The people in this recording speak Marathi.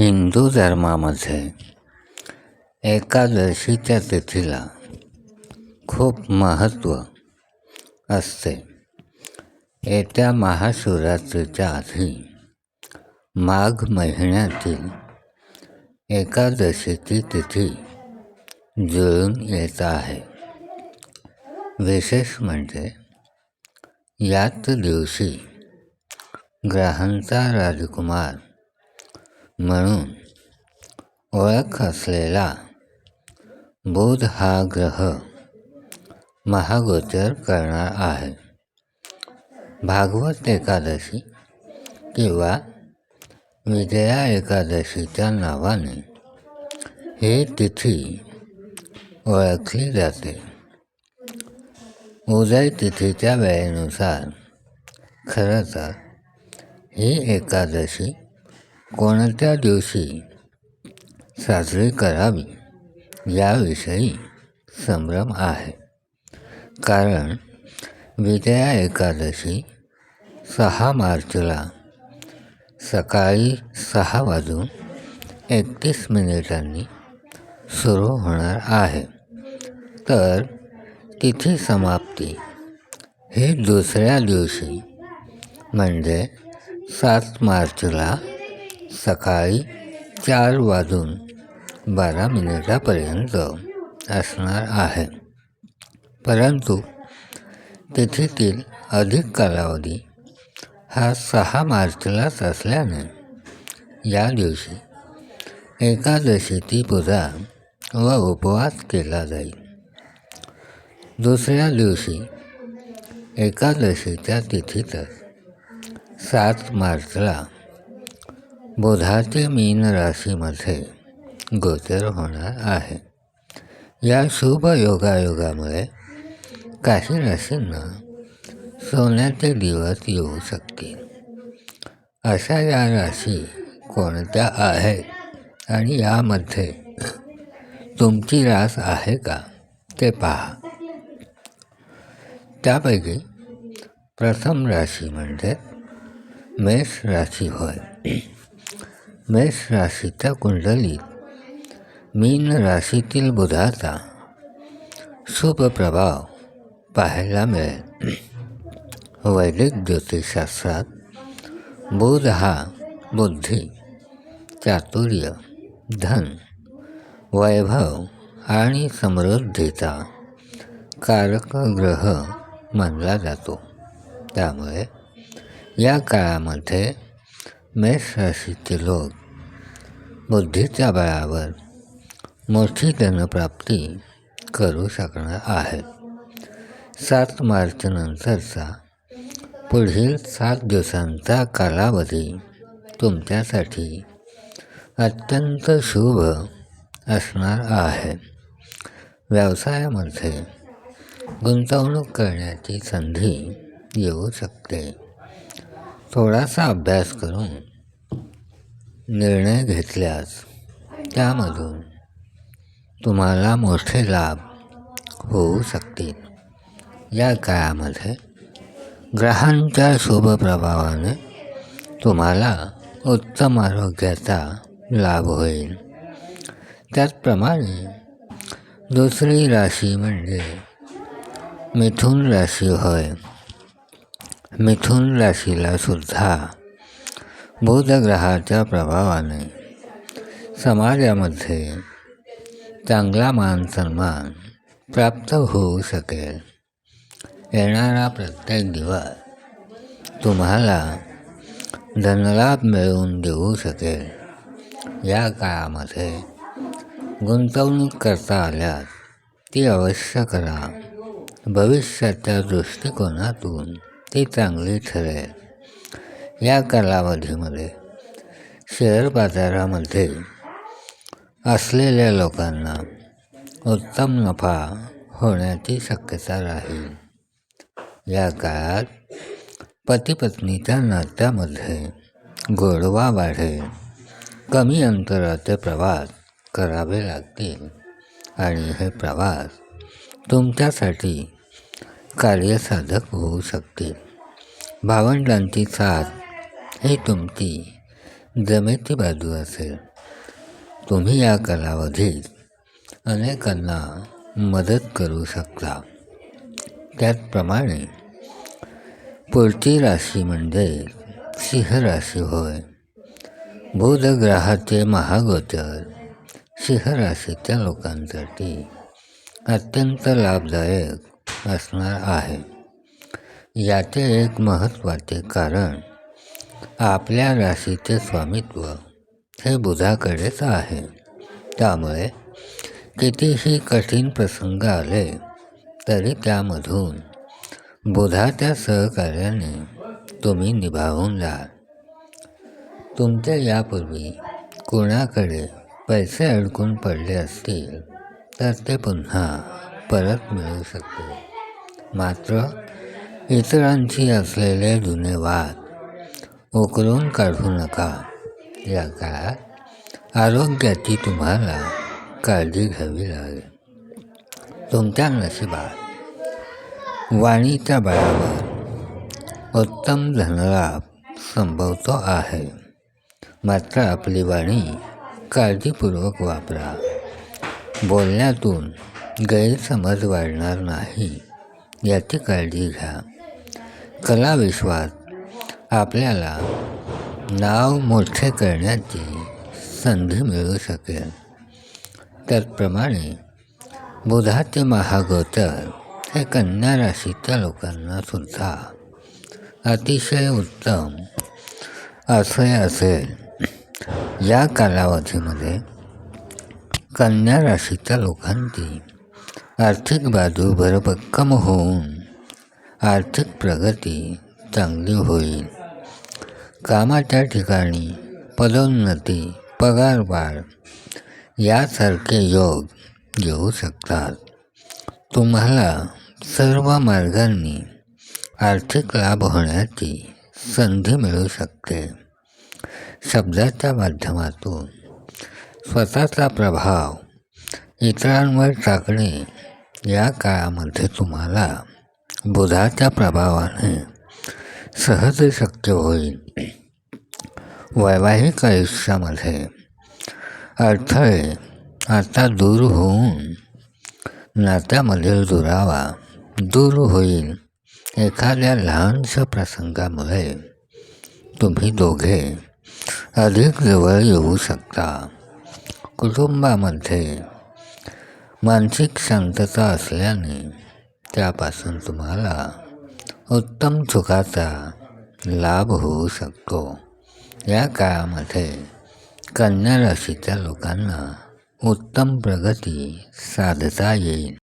हिंदू धर्मामध्ये एकादशीच्या तिथीला खूप महत्त्व असते. येत्या महाशिवरात्रीच्या आधी माघ महिन्यातील एकादशीची तिथी जुळून येत आहे. विशेष म्हणजे याच दिवशी ग्रहांचा राजकुमार म्हणून ओळख असलेला बुध हा ग्रह महागोचर करणार आहे. भागवत एकादशी किंवा विजया एकादशीच्या नावाने ही तिथी ओळखली जाते. उदय तिथीच्या वेळेनुसार खरं तर ही एकादशी कोणत्या दिवशी साजरी करावी याविषयी संभ्रम आहे. कारण विजया एकादशी सहा मार्चला सकाळी सहा वाजून एकतीस मिनिटांनी सुरू होणार आहे. तर तिथी समाप्ती ही दुसऱ्या दिवशी म्हणजे सात मार्चला सकाळी चार वाजून बारा मिनिटापर्यंत असणार आहे. परंतु तिथीतील अधिक कालावधी हा सहा मार्चलाच असल्याने या दिवशी एकादशीची पूजा व उपवास केला जाईल. दुसऱ्या दिवशी एकादशीच्या तिथीतच सात मार्चला बुधाचे मीन राशीमध्ये गोचर होणार आहे. या शुभ योगायोगामुळे काही राशींना सोन्याचे दिवस येऊ शकतील. अशा या राशी कोणत्या आहेत आणि यामध्ये तुमची रास आहे का ते पहा. त्यापैकी प्रथम राशी म्हणजे मेष राशी होय. मेष राशीच्या कुंडलीत मीन राशीतील बुधाचा शुभ प्रभाव पाहायला मिळेल. वैदिक ज्योतिषशास्त्रात बुध हा बुद्धी चातुर्य धन वैभव आणि समृद्धीचा कारक ग्रह मानला जातो. त्यामुळे या काळामध्ये मेष राशीचे लोक बुद्धीच्या बळावर मोठी धनप्राप्ती करू शकणार आहेत सात मार्चनंतरचा पुढील सात दिवसांचा कालावधी तुमच्यासाठी अत्यंत शुभ असणार आहे. व्यवसायामध्ये गुंतवणूक करण्याची संधी येऊ शकते. थोडासा अभ्यास करून निर्णय घेतल्यास त्यामधून तुम्हाला मोठे लाभ होऊ शकतील. या काळामध्ये ग्रहांच्या शुभ प्रभावाने तुम्हाला उत्तम आरोग्याचा लाभ होईल. त्याचप्रमाणे दुसरी राशी म्हणजे मिथुन राशी होय. मिथुन राशीला सुद्धा बुधग्रहाच्या प्रभावाने समाजामध्ये चांगला मान सन्मान प्राप्त होऊ शकेल. येणारा प्रत्येक दिवस तुम्हाला धनलाभ मिळवून देऊ शकेल. या काळामध्ये गुंतवणूक करता आल्यास ती अवश्य करा. भविष्याच्या दृष्टिकोनातून ती चांगली ठरेल. या कालावधीमध्ये शेअर बाजारामध्ये असलेल्या लोकांना उत्तम नफा होण्याची शक्यता राहील. या काळात पतीपत्नीच्या नात्यामध्ये गोडवा वाढेल कमी अंतराचे प्रवास करावे लागतील आणि हे प्रवास तुमच्यासाठी कार्यसाधक होऊ शकतील. भावंडांची साथ ही तुमची जमेची बाजू असेल. तुम्ही या कालावधीत अनेकांना मदत करू शकता. त्याचप्रमाणे पुढची राशी म्हणजे सिंह राशी होय. बुधग्रहाचे महागोचर सिंह राशीच्या लोकांसाठी अत्यंत लाभदायक असणार आहे. याचे एक महत्त्वाचे कारण आपल्या राशीचे स्वामित्व हे बुधाकडेच आहे. त्यामुळे कितीही कठीण प्रसंग आले तरी त्यामधून बुधाच्या सहकार्याने तुम्ही निभावून जाल तुमच्या यापूर्वी कोणाकडे पैसे अडकून पडले असतील तर ते पुन्हा परत मिळू शकते. मात्र इतरांशी असलेले जुने वाद उकरून काढू नका. या काळात आरोग्याची तुम्हाला काळजी घ्यावी लागेल. तुमच्या नशिबात वाणीच्या बळावर उत्तम धनलाभ संभवतो आहे. मात्र आपली वाणी काळजीपूर्वक वापरा. बोलण्यातून गैरसमज वाढणार नाही याची काळजी घ्या. कला विश्वात आपल्याला नाव मोठे करण्याची संधी मिळू शकेल. त्याचप्रमाणे बुधाचे महागोचर हे कन्या राशीच्या लोकांना सुद्धा अतिशय उत्तम असे असेल. या कालावधीमध्ये कन्या राशीच्या लोकांची आर्थिक बाजू भरभक्कम होऊन आर्थिक प्रगती चांगली होईल. कामाच्या ठिकाणी पदोन्नती पगारवाढ यासारखे योग येऊ शकतात. तुम्हाला सर्व मार्गांनी आर्थिक लाभ होण्याची संधी मिळू शकते. शब्दाच्या माध्यमातून स्वतःचा प्रभाव इतरांवर टाकणे या काळामध्ये तुम्हाला बुधाच्या प्रभावाने सहज शक्य होईल. वैवाहिक आयुष्यामध्ये अडथळे आता दूर होऊन नात्यामधील दुरावा दूर होईल. एखाद्या लहानशा प्रसंगामुळे तुम्ही दोघे अधिक जवळ येऊ शकता. कुटुंबामध्ये मानसिक शांतता असल्याने त्यापासून तुम्हाला उत्तम सुखाचा लाभ होऊ शकतो. या काळामध्ये कन्या राशीच्या लोकांना उत्तम प्रगती साधता येईल.